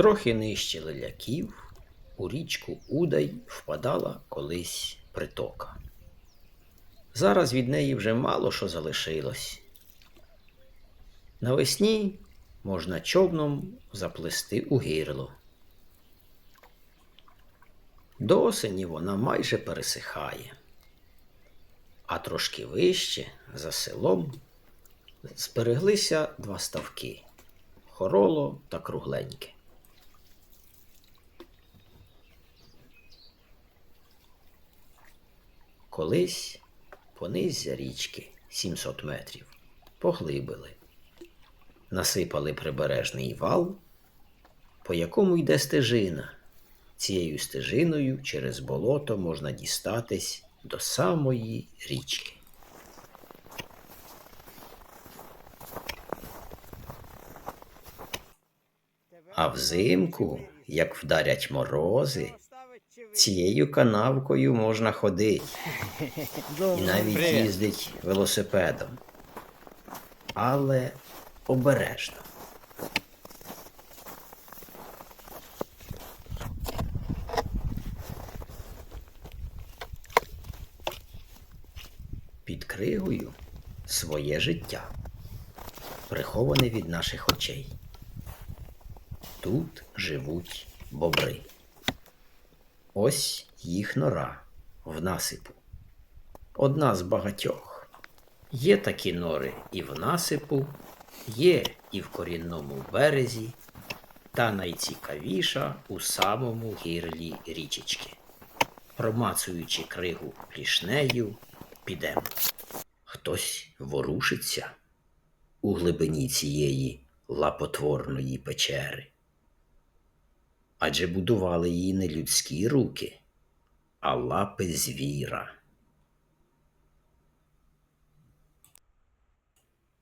Трохи нижче леляків у річку Удай впадала колись притока. Зараз від неї вже мало що залишилось. Навесні можна човном заплести у гирло. До осені вона майже пересихає, а трошки вище, за селом, збереглися два ставки хороло та кругленьке. Колись пониззя річки 700 метрів поглибили, насипали прибережний вал, по якому йде стежина. Цією стежиною через болото можна дістатись до самої річки. А взимку, як вдарять морози, цією канавкою можна ходити і навіть їздить велосипедом. Але обережно. Під кригою своє життя, приховане від наших очей. Тут живуть бобри. Ось їх нора в насипу. Одна з багатьох. Є такі нори і в насипу, є і в корінному березі, та найцікавіша у самому гірлі річечки. Промацуючи кригу плішнею, підемо. Хтось ворушиться у глибині цієї лапотворної печери. Адже будували її не людські руки, а лапи звіра.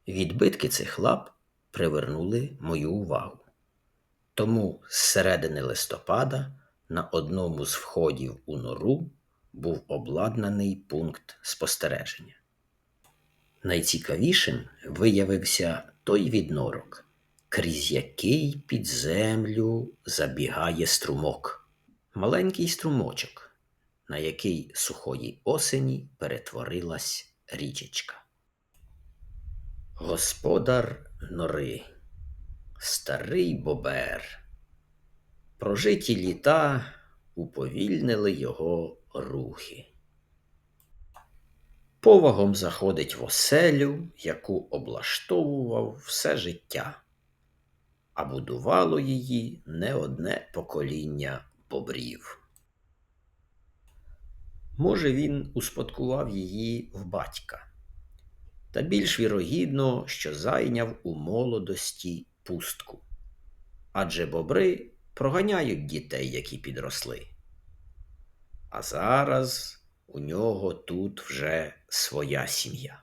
Відбитки цих лап привернули мою увагу. Тому з середини листопада на одному з входів у нору був обладнаний пункт спостереження. Найцікавішим виявився той віднорок, крізь який під землю забігає струмок. Маленький струмочок, на який сухої осені перетворилась річечка. Господар нори, старий бобер. Прожиті літа уповільнили його рухи. Повагом заходить в оселю, яку облаштовував все життя, а будувало її не одне покоління бобрів. Може, він успадкував її в батька, та більш вірогідно, що зайняв у молодості пустку. Адже бобри проганяють дітей, які підросли. А зараз у нього тут вже своя сім'я.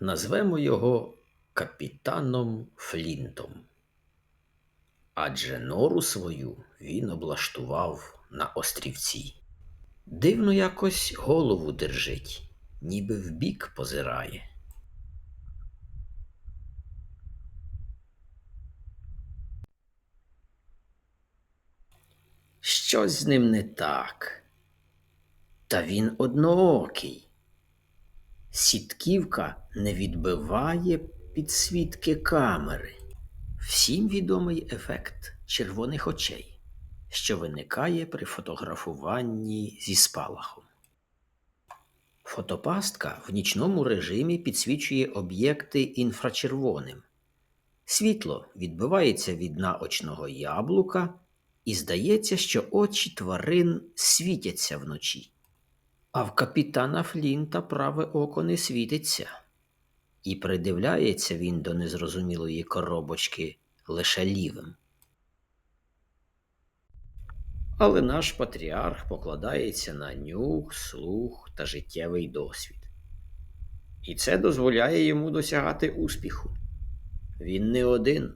Назвемо його капітаном Флінтом. Адже нору свою він облаштував на острівці. Дивно якось голову держить, ніби вбік позирає. Щось з ним не так. Та він одноокий. Сітківка не відбиває підсвітки камери. Всім відомий ефект червоних очей, що виникає при фотографуванні зі спалахом. Фотопастка в нічному режимі підсвічує об'єкти інфрачервоним. Світло відбивається від наочного яблука, і здається, що очі тварин світяться вночі. А в капітана Флінта праве око не світиться, і придивляється він до незрозумілої коробочки лише лівим. Але наш патріарх покладається на нюх, слух та життєвий досвід. І це дозволяє йому досягати успіху. Він не один,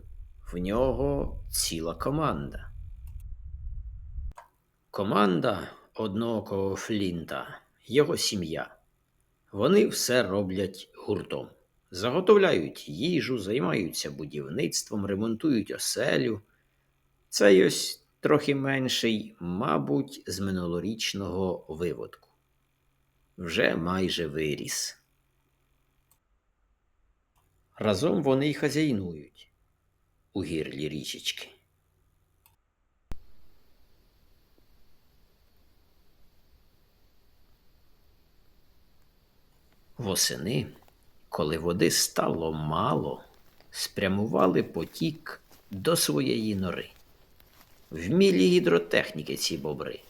в нього ціла команда. Команда одноокого Флінта, його сім'я. Вони все роблять гуртом. Заготовляють їжу, займаються будівництвом, ремонтують оселю. Цей ось трохи менший, мабуть, з минулорічного виводку. Вже майже виріс. Разом вони й хазяйнують у гірлі річечки. Восени, коли води стало мало, спрямували потік до своєї нори. Вмілі гідротехніки ці бобри.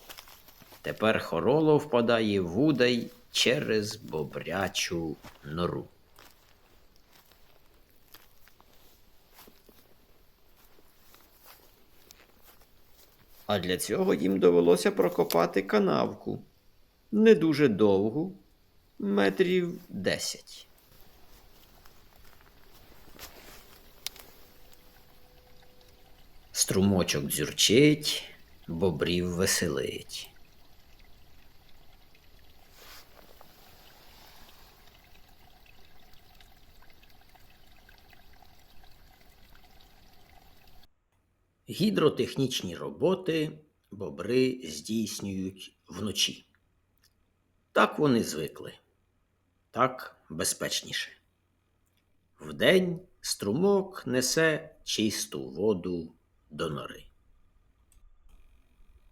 Тепер хороло впадає в удай через бобрячу нору. А для цього їм довелося прокопати канавку. Не дуже довгу, метрів десять. Струмочок дзюрчить, бобрів веселить. Гідротехнічні роботи бобри здійснюють вночі. Так вони звикли, так безпечніше. Вдень струмок несе чисту воду до нори.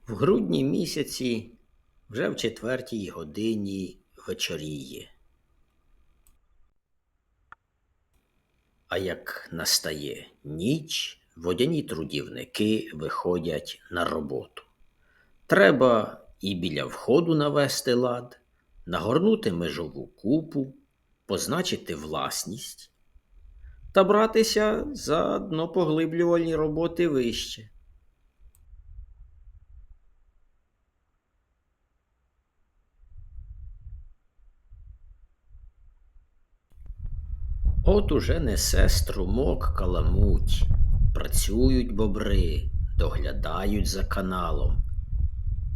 В грудні місяці вже в четвертій годині вечоріє. А як настає ніч, водяні трудівники виходять на роботу. Треба і біля входу навести лад, нагорнути межову купу, позначити власність та братися за днопоглиблювальні роботи вище. От уже несе струмок каламуть, працюють бобри, доглядають за каналом.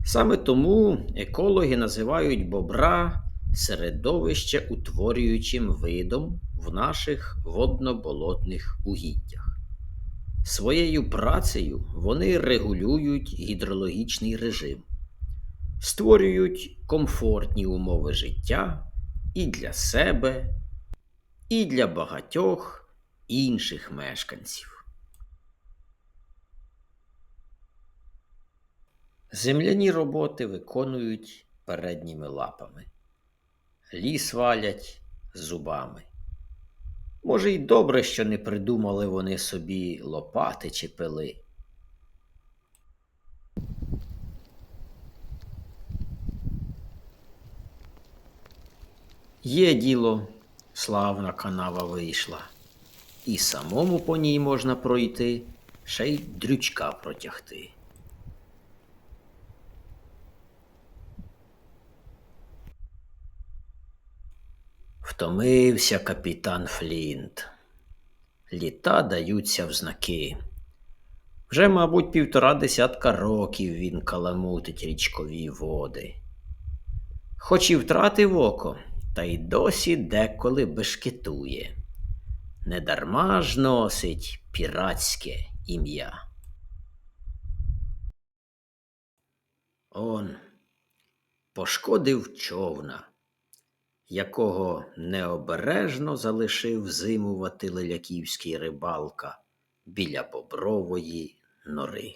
Саме тому екологи називають бобра середовище утворюючим видом в наших водно-болотних угіддях. Своєю працею вони регулюють гідрологічний режим, створюють комфортні умови життя і для себе, і для багатьох інших мешканців. Земляні роботи виконують передніми лапами, ліс валять зубами. Може, й добре, що не придумали вони собі лопати чи пили. Є діло, славна канава вийшла, і самому по ній можна пройти, ще й дрючка протягти. Втомився капітан Флінт. Літа даються в знаки. Вже, мабуть, півтора десятка років він каламутить річкові води. Хоч і втратив око, та й досі деколи бешкетує. Недарма ж носить піратське ім'я. Он пошкодив човна якого необережно залишив зимувати леляківський рибалка біля бобрової нори.